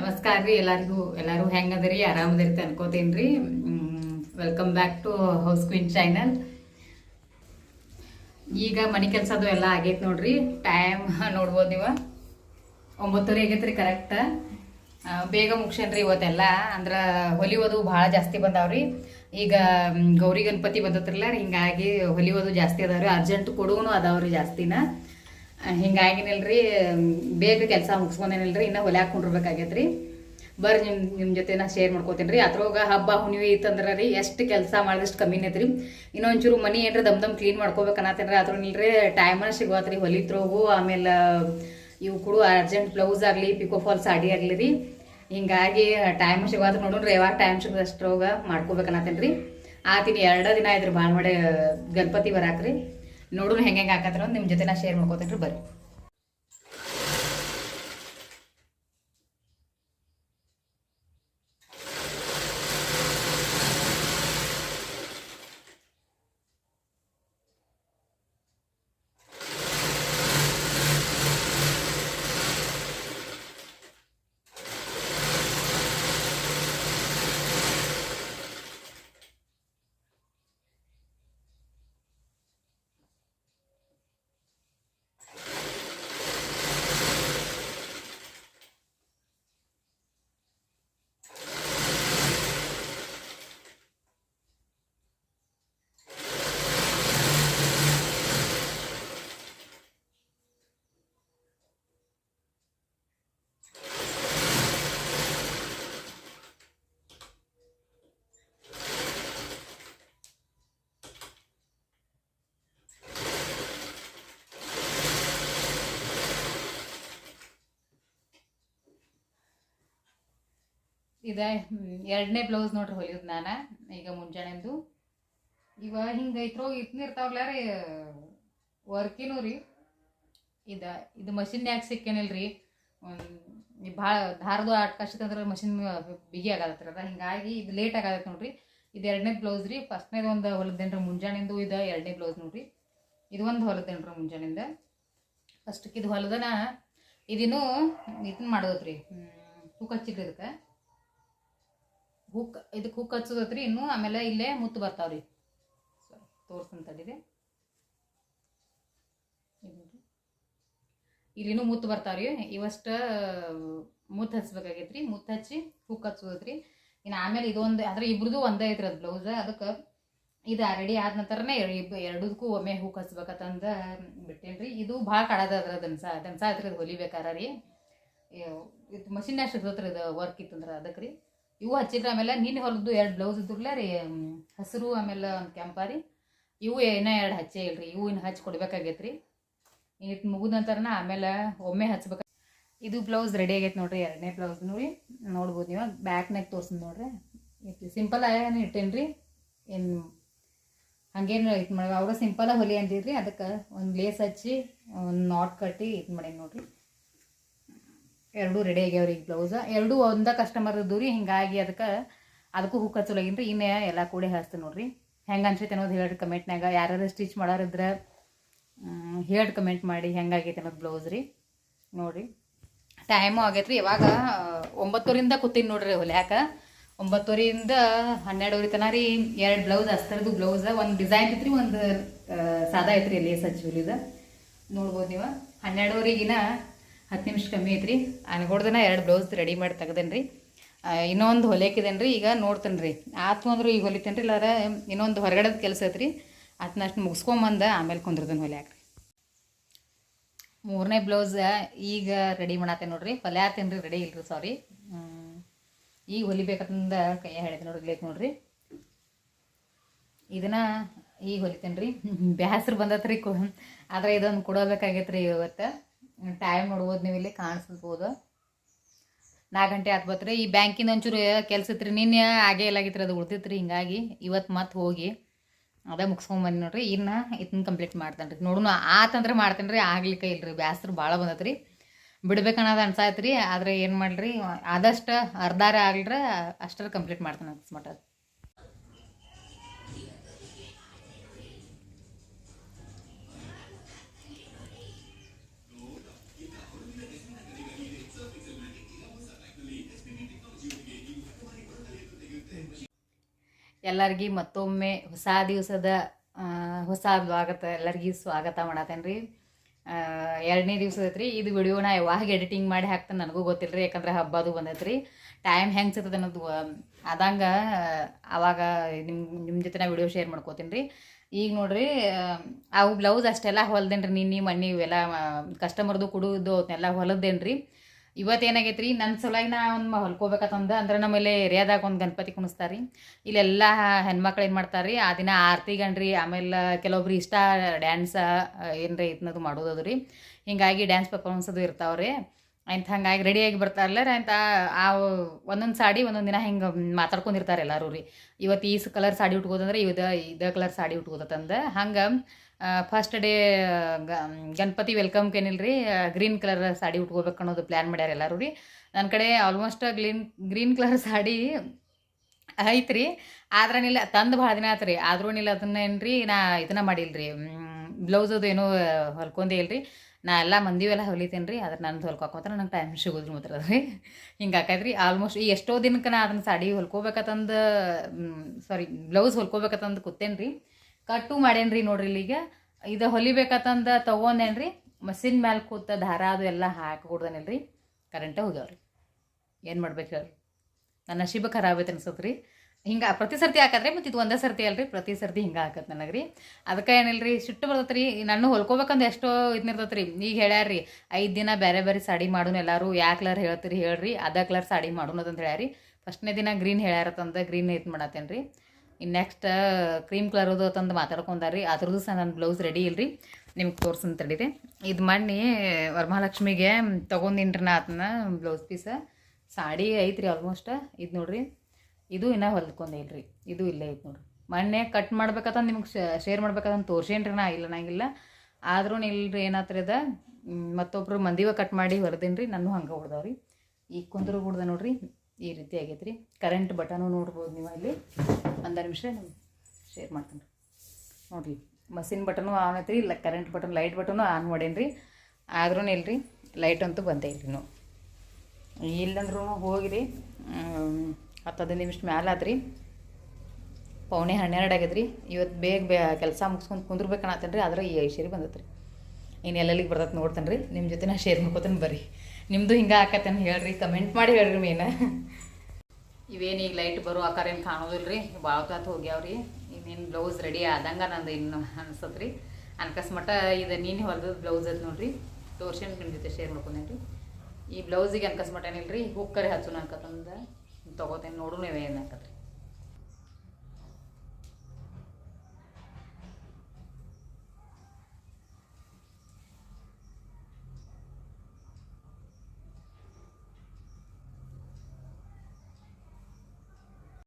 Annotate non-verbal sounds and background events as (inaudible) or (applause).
ನಮಸ್ಕಾರ ರೀ ಎಲ್ಲರಿಗೂ. ಎಲ್ಲರೂ ಹೆಂಗದ್ರಿ? ಆರಾಮದಿರ್ತೆ ಅನ್ಕೋತೀನಿ ರೀ welcome back to house queen channel ಈಗ ಮನೆ ಕೆಲಸದು ಎಲ್ಲ ಆಗೈತೆ ನೋಡ್ರಿ. ಟೈಮ್ (laughs) ನೋಡ್ಬೋದು ನೀವು. ಒಂಬತ್ತುವರೆ ಆಗೈತ್ರಿ ಕರೆಕ್ಟ್ ಬೇಗ ಮುಗ್ಸೇನ್ರಿ ಇವತ್ತೆಲ್ಲ. ಅಂದ್ರೆ ಹೊಲಿಯೋದು ಭಾಳ ಜಾಸ್ತಿ ಬಂದಾವ್ರಿ. ಈಗ ಗೌರಿ ಗಣಪತಿ ಬಂದತ್ರಲ್ಲ ಹಿಂಗಾಗಿ ಹೊಲಿಯೋದು ಜಾಸ್ತಿ ಅದಾವ್ರಿ. ಅರ್ಜೆಂಟ್ ಕೊಡುವನು ಅದಾವ್ರಿ ಜಾಸ್ತಿನ. ಹಿಂಗಾಗಿನಿಲ್ರಿ ಬೇಗ ಕೆಲಸ ಮುಗಿಸ್ಕೊಂಡೇನಿಲ್ರಿ, ಇನ್ನ ಹೊಲ್ಯಾಕ ಕುಂಡ್ರಬೇಕಾಗೈತ್ರಿ. ಬರ್ರಿ ನಿಮ್ ನಿಮ್ಮ ಜೊತೆ ನಾ ಶೇರ್ ಮಾಡ್ಕೋತೀನಿ ರೀ. ಅದ್ರೊಳಗ ಹಬ್ಬ ಹುಣ್ಣಿವೆ ಇತ್ತಂದ್ರೆ ರೀ, ಎಷ್ಟು ಕೆಲಸ ಮಾಡಿದಷ್ಟು ಕಮ್ಮಿನೇ ಐತ್ರಿ. ಇನ್ನೊಂಚೂರು ಮನಿ ಏನ್ರಿ ದಮ್ ದಮ್ ಕ್ಲೀನ್ ಮಾಡ್ಕೋಬೇಕನ್ನತ್ತೇನ್ರಿ ಅದ್ರ ನಿಲ್ರಿ ಟೈಮನ ಸಿಗೋತ್ರಿ ಹೊಲಿತ್ರೋಗು ಆಮೇಲೆ ಇವು ಕೂಡ ಅರ್ಜೆಂಟ್ ಬ್ಲೌಸ್ ಆಗಲಿ ಪಿಕೋ ಫಾಲ್ ಸಾಡಿ ಆಗಲಿ ರೀ. ಹಿಂಗಾಗಿ ಟೈಮ್ ನೋಡುನ್ ರೀ ಯಾವಾಗ ಟೈಮ್ ಸಿಗೋದಷ್ಟ್ರೋಗ ಮಾಡ್ಕೋಬೇಕನ್ನತ್ತೇನ್ರಿ ಆತಿನ ಎರಡೇ ದಿನ ಆಯ್ತ್ರಿ, ಭಾಳ ಮಾಡಿ ಗಣಪತಿ ಬರಾಕ್ರಿ ನೋಡ್ರಿ ಹೆಂಗೆ ಹೆಂಗೆ ಹಾಕತ್ರ ನಿಮ್ಮ ಜೊತೆ ನಾ ಶೇರ್ ಮಾಡ್ಕೋತೇನ್ರಿ ಬರ್ರಿ. ಇದ. ಎರಡನೇ ಬ್ಲೌಸ್ ನೋಡ್ರಿ ಹೊಲಿಯೋದು ನಾನು, ಈಗ ಮುಂಜಾನೆಂದು. ಇವ ಹಿಂಗೆ ಇತ್ರೋಗಿ ಇತ್ನ ಇರ್ತಾವಲ್ಲ ರೀ, ವರ್ಕಿನೂ ರೀ. ಇದು ಇದು ಮಷಿನ್ ಯಾಕೆ ಸಿಕ್ಕೇನಿಲ್ರಿ ಭಾಳ ದಾರದು ಆಟ್ಕಷ್ಟಂದ್ರೆ ಮಷಿನ್ ಬಿಗಿ ಆಗತ್ತತ್ರ ಅದ. ಹಿಂಗಾಗಿ ಇದು ಲೇಟ್ ಆಗತ್ತೆ ನೋಡ್ರಿ. ಇದು ಎರಡನೇ ಬ್ಲೌಸ್ ರೀ. ಫಸ್ಟ್ನೇದು ಒಂದು ಹೊಲದೇನ್ರಿ ಮುಂಜಾನೆಂದು, ಇದು ಎರಡನೇ ಬ್ಲೌಸ್ ನೋಡ್ರಿ. ಇದು ಒಂದು ಹೊಲದೇನ್ರಿ ಮುಂಜಾನೆಯಿಂದ ಫಸ್ಟ್ಗೆ ಇದು ಹೊಲದನ, ಇದನ್ನು ಇದನ್ನ ಮಾಡೋದ್ರಿ. ತೂಕ ಹಚ್ಚಿದ್ರಿ ಇದಕ್ಕೆ. ಹುಕ್ ಇದಕ್ಕೆ ಹುಕ್ ಹಚ್ಚೋದತ್ರಿ, ಇನ್ನು ಆಮೇಲೆ ಇಲ್ಲೇ ಮುತ್ತು ಬರ್ತಾವ್ರಿ. ತೋರ್ಸಂತ ತಡೀರಿ. ಇಲ್ಲಿನೂ ಮುತ್ತು ಬರ್ತಾವ್ರಿ. ಇವಷ್ಟ ಮುತ್ತು ಹಚ್ಬೇಕಾಗೈತ್ರಿ. ಮುತ್ತು ಹಚ್ಚಿ ಹುಕ್ ಹಚ್ಚೋದತ್ರಿ. ಇನ್ನು ಆಮೇಲೆ ಇದೊಂದು ಅದ್ರ ಇಬ್ರದ್ದು ಒಂದೇ ಐತ್ರಿ ಅದು ಬ್ಲೌಸ್ ಅದಕ್ಕೆ ಇದು ರೆಡಿ ಆದ ನಂತರನೇ ಎರಡಕ್ಕೂ ಒಮ್ಮೆ ಹೂಕ್ ಹಚ್ಬೇಕಂತಂದ ಬಿಟ್ಟೇನ್ರಿ. ಇದು ಭಾಳ ಕಡದ ಅದ್ರ ದನ್ಸ ದನ್ಸ ಐತ್ರಿ ಅದು ಹೊಲಿಬೇಕಾರ ರೀ. ಇದು ಮಷಿನ್ ಅಷ್ಟು ಇರ್ತೈತ್ರಿ ಇದು ವರ್ಕ್ ಇತ್ತಂದ್ರೆ ಅದಕ್ಕೆ ರೀ ಇವು ಹಚ್ಚಿದ್ರೆ ಆಮೇಲೆ ನಿನ್ನೆ ಹೊಲದ್ದು ಎರಡು ಬ್ಲೌಸ್ ಇದ್ರಲ್ಲ ರೀ ಹಸಿರು ಆಮೇಲೆ ಒಂದು ಕೆಂಪ ರೀ. ಇವು ಏನೋ ಎರಡು ಹಚ್ಚೇ ಇಲ್ರಿ, ಇವು ಇನ್ನು ಹಚ್ಚಿ ಕೊಡ್ಬೇಕಾಗೈತೆ ರೀ ಇದು ಮುಗಿದ ನಂತರನ ಆಮೇಲೆ ಒಮ್ಮೆ ಹಚ್ಬೇಕು ಇದು ಬ್ಲೌಸ್ ರೆಡಿ ಆಗೈತೆ ನೋಡ್ರಿ, ಎರಡನೇ ಬ್ಲೌಸ್ ನೋಡಿ ನೋಡ್ಬೋದು ನೀವು, ಬ್ಯಾಕ್ನಾಗ ತೋರ್ಸಿದ್ ನೋಡ್ರಿ. ಸಿಂಪಲ್ ಆಗೇನು ಇಟ್ಟೇನಿ ರೀ ಏನು ಹಂಗೇನು ಇದು ಮಾಡಿ ಅವರು ಸಿಂಪಲಾಗಿ ಹೊಲಿ ಅಂದಿದ್ರಿ, ಅದಕ್ಕೆ ಒಂದು ಲೇಸ್ ಹಚ್ಚಿ, ಒಂದು ನಾಟ್ ಕಟ್ಟಿ ಇದು ಮಾಡೀನಿ ನೋಡ್ರಿ. ಎರಡೂ ರೆಡಿ ಆಗ್ಯಾವ್ರಿ ಈಗ ಬ್ಲೌಸ್ ಎರಡೂ ಒಂದ ಕಸ್ಟಮರ್ ರೀ ಹಿಂಗಾಗಿ ಅದಕ್ಕೆ, ಅದಕ್ಕೂ ಹುಕ್ ರೀ ಇನ್ನೇ ಎಲ್ಲ ಕೂಡಿ ಹೇಳ್ತೀನಿ ನೋಡ್ರಿ. ಹೆಂಗೆ ಅನ್ಸೈತೆ ಅನ್ನೋದು ಹೇಳಿ ಕಮೆಂಟ್ನಾಗ ಯಾರು ಸ್ಟಿಚ್ ಮಾಡೋರಿದ್ರೆ ಹೇಳಿ ಕಮೆಂಟ್ ಮಾಡಿ ಹೆಂಗಾಗೈತೆ ಅನ್ನೋದು ಬ್ಲೌಸ್ ರೀ. ನೋಡಿರಿ. ಟೈಮು ಆಗೈತ್ರಿ. ಇವಾಗ ಒಂಬತ್ತುವರಿಂದ ಕೂತೀನಿ ನೋಡ್ರಿ ಹೊಲ್ಯಾಕ. ಒಂಬತ್ತುವರೆಯಿಂದ ಹನ್ನೆರಡುವರೆ ತನ ರೀ ಎರಡು ಬ್ಲೌಸ್ ಅಸ್ತರದು ಬ್ಲೌಸ್ ಒಂದು ಡಿಸೈನ್ ಐತ್ರಿ ಒಂದು ಸಾದಾ ಐತ್ರಿ ಸಜ್ಜಿ ಹೊಲಿದ ನೋಡ್ಬೋದು ನೀವು. ಹನ್ನೆರಡುವರೆಗಿನ ಹತ್ತು ನಿಮಿಷ ಕಮ್ಮಿ ಐತ್ರಿ. ಅನ್ಗೋಡ್ದನ ಎರಡು ಬ್ಲೌಸ್ ರೆಡಿ ಮಾಡಿ ತೆಗ್ದೇನೆ ರೀ ಇನ್ನೊಂದು ಹೊಲಿಯಾಕಿದೇನೆ ರೀ ಈಗ ನೋಡ್ತೇನೆ ರೀ ಆತು ಅಂದ್ರೆ ಈಗ ಹೊಲಿತೇನೆ ರೀ ಇಲ್ಲಾರ ಇನ್ನೊಂದು ಹೊರಗಡೆದ ಕೆಲಸ ಐತ್ರಿ. ಅದನ್ನ ಅಷ್ಟು ಮುಗಿಸ್ಕೊಂಬಂದು ಆಮೇಲೆ ಹೊಲಿಯಾಕ ರೀ ಮೂರನೇ ಬ್ಲೌಸ್ ಈಗ ರೆಡಿ ಮಾಡತ್ತೆ ನೋಡ್ರಿ. ಹೊಲ್ಯಾತೇನೆ ರೀ ರೆಡಿ ಇಲ್ರಿ ಸಾರಿ ಈಗ ಹೊಲಿಬೇಕಂದ ಕೈ ಹೇಳಿದೆ ನೋಡ್ರಿ, ಲೇಕ್ ನೋಡ್ರಿ. ಇದನ್ನ ಈಗ ಹೊಲಿತೇನೆ ರೀ ಬ್ಯಾಸ್ರು ಬಂದತ್ರಿ ಆದ್ರೆ ಇದೊಂದು ಕೊಡಬೇಕಾಗೈತ್ರಿ ಇವತ್ತು. ಟೈಮ್ ನೋಡ್ಬೋದು, ನೀವು ಇಲ್ಲಿ ಕಾಣಿಸ್ಬೋದು. ನಾಲ್ಕು ಗಂಟೆ ಆತ್ ಬತ್ರಿ. ಈ ಬ್ಯಾಂಕಿನ ಒಂಚೂರು ಕೆಲಸ ರೀ ನಿನ್ನೆ ಆಗೇ ಎಲ್ಲಾಗಿತ್ತು ಅದು ಉಳ್ದಿತ್ರಿ ಹಿಂಗಾಗಿ. ಇವತ್ತು ಮತ್ತೆ ಹೋಗಿ ಅದೇ ಮುಗಿಸ್ಕೊಂಡು ಬನ್ನಿ ನೋಡ್ರಿ. ಇನ್ನು ಇದನ್ನ ಕಂಪ್ಲೀಟ್ ಮಾಡ್ತಾನೆ ರೀ ನೋಡೋಣ ಆತಂದ್ರೆ ಮಾಡ್ತೇನೆ ರೀ ಆಗ್ಲಿಕ್ಕೆ ಇಲ್ರಿ. ಬ್ಯಾಸ್ರು ಭಾಳ ಬಂದತ್ರಿ. ಬಿಡ್ಬೇಕನ್ನೋದು ಅನ್ಸಾಯ್ತು ರೀ ಆದ್ರೆ ಏನು ಮಾಡ್ರಿ ಆದಷ್ಟು ಅರ್ಧಾರೆ ಆಗ್ಲಿರ ಅಷ್ಟರ ಕಂಪ್ಲೀಟ್ ಮಾಡ್ತಾನೆ ಅನ್ಸ್ಮಟ ಎಲ್ಲರಿಗೂ ಮತ್ತೊಮ್ಮೆ ಹೊಸ ದಿವಸದ ಹೊಸ ಸ್ವಾಗತ, ಎಲ್ಲರಿಗೂ ಸ್ವಾಗತ ಮಾಡತ್ತೇನೆ ರೀ ಎರಡನೇ ದಿವಸ ಐತ್ರಿ. ಇದು ವಿಡಿಯೋನ ಯಾವಾಗ ಎಡಿಟಿಂಗ್ ಮಾಡಿ ಹಾಕ್ತಾನೆ ನನಗೂ ಗೊತ್ತಿಲ್ಲ ರೀ ಯಾಕಂದ್ರೆ ಹಬ್ಬದು ಬಂದೈತೆ ರೀ ಟೈಮ್ ಹೆಂಗೆ ಸಿಗ್ತದೆ ಅನ್ನೋದು ಆದಂಗೆ ಆವಾಗ ನಿಮ್ಮ ನಿಮ್ಮ ಜೊತೆ ನಾ ವಿಡಿಯೋ ಶೇರ್ ಮಾಡ್ಕೋತೀನಿ ರೀ ಈಗ ನೋಡ್ರಿ ಅವು ಬ್ಲೌಸ್ ಅಷ್ಟೆಲ್ಲ ಹೊಲ್ದೇನ್ರಿ ನಿನ್ನೆ ಮಣ್ಣಿ ಇವೆಲ್ಲ ಕಸ್ಟಮರ್ದು ಕುಡುದು ಅವನ್ನೆಲ್ಲ ಹೊಲದ್ದೇನು ರೀ ಇವತ್ತು ಏನಾಗೈತೆ ರೀ ನನ್ನ ಸಲುವಾಗಿ ನಾ ಒಂದು ಹೊಲ್ಕೋಬೇಕಂತಂದು, ಅಂದ್ರೆ ನಮ್ಮಲ್ಲಿ ಏರಿಯಾದಾಗ ಒಂದು ಗಣಪತಿ ಕುಣಿಸ್ತಾರೆ. ರೀ ಇಲ್ಲೆಲ್ಲ ಹೆಣ್ಮಕ್ಳು ಏನು ಮಾಡ್ತಾರೆ? ರೀ ಆ ದಿನ ಆರತಿ ಗಣ್ರಿ, ಆಮೇಲೆ ಕೆಲವೊಬ್ರು ಇಷ್ಟ ಡ್ಯಾನ್ಸ್ ಏನರ ಇದನ್ನದು ಮಾಡೋದದು ರೀ ಹಿಂಗಾಗಿ ಡ್ಯಾನ್ಸ್ ಪರ್ಫಾರ್ಮೆನ್ಸ್ ಅದು ಇರ್ತಾವೆ ರೀ ಅಂತ ಹಂಗಾಗಿ ರೆಡಿಯಾಗಿ ಬರ್ತಾರಲ್ಲ ಅಂತ ಆ ಒಂದೊಂದು ಸಾಡಿ ಒಂದೊಂದು ದಿನ ಹಿಂಗೆ ಮಾತಾಡ್ಕೊಂಡಿರ್ತಾರೆ ಎಲ್ಲರೂ ರೀ ಇವತ್ತು ಈ ಕಲರ್ ಸಾಡಿ ಉಟ್ಕೋದಂದ್ರೆ ಇದ ಇದ ಕಲರ್ ಸಾಡಿ ಉಟ್ಕೋತಂದ. ಹಂಗೆ ಫಸ್ಟ್ ಡೇ ಗಣಪತಿ ವೆಲ್ಕಮ್ ಏನಿಲ್ಲ ರೀ ಗ್ರೀನ್ ಕಲರ್ ಸಾಡಿ ಉಟ್ಕೋಬೇಕು ಅನ್ನೋದು ಪ್ಲ್ಯಾನ್ ಮಾಡ್ಯಾರ ಎಲ್ಲರೂ ರೀ. ನನ್ನ ಕಡೆ almost green green colour sari ಐತ್ರಿ. ಆದ್ರನಿಲ್ಲ ತಂದು ಭಾಳ ದಿನ ಆಯ್ತು ರೀ ಆದ್ರೂ ನಿಲ್ಲ ಅದನ್ನ ರೀ ನಾ ಇದನ್ನ ರೀ ಬ್ಲೌಸ್ ಅದು ಏನೋ ಹೊಲ್ಕೊಂಡೇ ಇಲ್ರಿ. ನಾ ಎಲ್ಲ ಮಂದಿವೆಲ್ಲ ಹೊಲಿತೇನೆ ರೀ ಅದ್ರ ನಂದು ಹೊಲ್ಕೊಕೊಂತಾರೆ ನಂಗೆ ಟೈಮ್ ಸಿಗೋದ್ರ ಮಾತ್ರ ಅದ್ರಿ. ಹಿಂಗೆ ಆಕೈತ್ರಿ. ಆಲ್ಮೋಸ್ಟ್ ಈ ಎಷ್ಟೋ ದಿನಕ್ಕೆ ನಾ ಅದನ್ನ ಸಾಡಿ ಹೊಲ್ಕೋಬೇಕಂತಂದು ಸಾರಿ ಬ್ಲೌಸ್ ಹೊಲ್ಕೋಬೇಕಂತಂದು ಕೂತೇನೆ ರೀ ಕಟ್ಟು ಮಾಡೇನ್ರಿ ನೋಡ್ರಿ ಇಲ್ಲಿಗ ಇದು ಹೊಲಿಬೇಕಂತಂದ ತೊಗೊಂಡೇನ್ರಿ? ಮಷಿನ್ ಮ್ಯಾಲೆ ಕೂತ ದಾರ ಅದು ಎಲ್ಲ ಹಾಕಿ ಕರೆಂಟೇ ಹೋಗ್ಯಾವ್ರಿ. ಏನು ಮಾಡ್ಬೇಕು ಹೇಳ್ರಿ? ನನ್ನ ನಶೀಬ ಖರಾಬ್ ಐತೆ ಅನ್ಸತ್ತೆ ರೀ ಹಿಂಗೆ ಪ್ರತಿ ಸರ್ತಿ ಹಾಕತ್ರಿ ಮತ್ತು ಇದು ಒಂದೇ ಸರ್ತಿ ಅಲ್ರಿ? ಪ್ರತಿ ಸರ್ತಿ ಹಿಂಗೆ ಹಾಕತ್ತೆ ನನಗೆ ರೀ ಅದಕ್ಕೆ ಏನಿಲ್ಲ ರೀ ಸಿಟ್ಟು ಬರ್ತೈತೆ ರೀ ನಾನು ಹೊಲ್ಕೋಬೇಕಂದ್ರೆ ಎಷ್ಟೋ ಇದನ್ನಿರ್ತೈತೆ ರೀ ಈಗ ಹೇಳ್ಯಾರ್ರಿ, ಐದು ದಿನ ಬೇರೆ ಬೇರೆ ಸಾಡಿ ಮಾಡೋನು ಎಲ್ಲರೂ. ಯಾವ ಕಲರ್ ಹೇಳ್ತೀರಿ ಹೇಳ್ರಿ. ಅದ ಕಲರ್ ಸಾಡಿ ಅಂತ ಹೇಳ್ಯಾರಿ. ಫಸ್ಟ್ನೇ ದಿನ ಗ್ರೀನ್ ಹೇಳ್ಯಾರತ್ತಂದ ಗ್ರೀನ್ ಇದು ಮಾಡತ್ತೇನೆ ರೀ ಇನ್ನು ನೆಕ್ಸ್ಟ್ ಕ್ರೀಮ್ ಕಲರ್ದು ತಂದು ರೀ ಅದ್ರದ್ದು ಸಹ ನನ್ನ ಬ್ಲೌಸ್ ರೆಡಿ ಇಲ್ರಿ. ನಿಮ್ಗೆ ತೋರ್ಸಂತ ತಡೀರಿ. ಇದು ಮಣ್ಣಿ ವರಮಹಾಲಕ್ಷ್ಮಿಗೆ ತೊಗೊಂಡಿನ್ರಿ ನಾ ಅದನ್ನ ಬ್ಲೌಸ್ ಪೀಸ ಸಾಡಿ ಐತ್ರಿ ಆಲ್ಮೋಸ್ಟ್ ಇದು ನೋಡ್ರಿ. ಇದು ಇನ್ನೂ ಹೊಲ್ಕೊಂಡಿಲ್ರಿ ಇದು ಇಲ್ಲೇ ಐತೆ ನೋಡ್ರಿ. ಮೊನ್ನೆ ಕಟ್ ಮಾಡ್ಬೇಕಂತ ನಿಮ್ಗೆ ಶೇರ್ ಮಾಡ್ಬೇಕಂತ ತೋರ್ಸೇನ್ರಿ ನಾ. ಇಲ್ಲ ನಂಗಿಲ್ಲ ಆದ್ರೂ ಇಲ್ರಿ ಏನಾತ್ರಿ ಅದ? ಮತ್ತೊಬ್ರು ಮಂದಿವ ಕಟ್ ಮಾಡಿ ಹೊರದೇನ್ರಿ. ನಾನು ಹಂಗೆ ಹೊಡ್ದವ್ರಿ. ಈಗ ಕುಂದ್ರು ಹೊಡ್ದೆ ನೋಡ್ರಿ. ಈ ರೀತಿ ಆಗೈತೆ ರೀ ಕರೆಂಟ್ ಬಟನು ನೋಡ್ಬೋದು ನೀವು ಇಲ್ಲಿ. ಒಂದು ನಿಮಿಷ ಶೇರ್ ಮಾಡ್ತೀನಿ. ನೋಡಿರಿ ಮಷಿನ್ ಬಟನು ಆನ್ ಐತ್ರಿ, ಇಲ್ಲ current button light button on ಮಾಡೇನ್ರಿ. ಆದ್ರೂ ಇಲ್ರಿ ಲೈಟ್ ಅಂತೂ ಬಂದೇ ಇಲ್ರಿ ನಾವು ಇಲ್ಲಂದ್ರೂ ಹೋಗಿರಿ ಹತ್ತು ಹದಿನೈದು ನಿಮಿಷ ಮ್ಯಾಲ ಆತ್ರಿ. ಪೌಣೆ ಹನ್ನೆರಡು ಆಗೈತ್ರಿ. ಇವತ್ತು ಬೇಗ ಬೇ ಕೆಲಸ ಮುಗಿಸ್ಕೊಂಡು ಕುಂದ್ರಬೇಕು ರೀ ಆದ್ರೆ ಈ ಐಶ್ವರ್ಯ ರೀ ಇನ್ನು ಎಲ್ಲೆಲ್ಲಿಗೆ ಬರ್ತೈತೆ ನೋಡ್ತೇನೆ ರೀ ನಿಮ್ಮ ಜೊತೆ ನಾ ಶೇರ್ ಮಾಡ್ಕೊತೇನೆ ಬರ್ರಿ. ನಿಮ್ಮದು ಹಿಂಗೆ ಆಕತ್ತೇನೆ ಹೇಳ್ರಿ ಕಮೆಂಟ್ ಮಾಡಿ ಹೇಳ್ರಿ ಮೇನ ಇವೇನು ಈಗ ಲೈಟ್ ಬರೋ ಆಕಾರ ಏನು ಕಾಣೋದಿಲ್ಲ ರೀ ಭಾಳ ಕಾತ್ ಹೋಗ್ಯಾವ್ರಿ. ಇನ್ನೇನು ಬ್ಲೌಸ್ ರೆಡಿ ಆದಂಗ ನಂದು ಇನ್ನು ಅನ್ಸತ್ರಿ. ಅನ್ಕಸ್ಮಟ ಇದು ನೀನು ಹೊಲ್ದ ಬ್ಲೌಸ್ ಅದು ನೋಡ್ರಿ. ತೋರ್ಸೇನು ನಿಮ್ಮ ಜೊತೆ ಶೇರ್ ಮಾಡ್ಕೊಂಡೆ ರೀ ಈ ಬ್ಲೌಸಿಗೆ ಅನ್ಕಸ್ಮಟ ಏನಿಲ್ಲ ರೀ ಹುಕ್ಕರೆ ಹಚ್ಚು ಅನ್ಕತ್ತಂದ. ತೊಗೋತೇನೆ ನೋಡು ನೀವು ಏನು ಹಾಕತ್ರಿ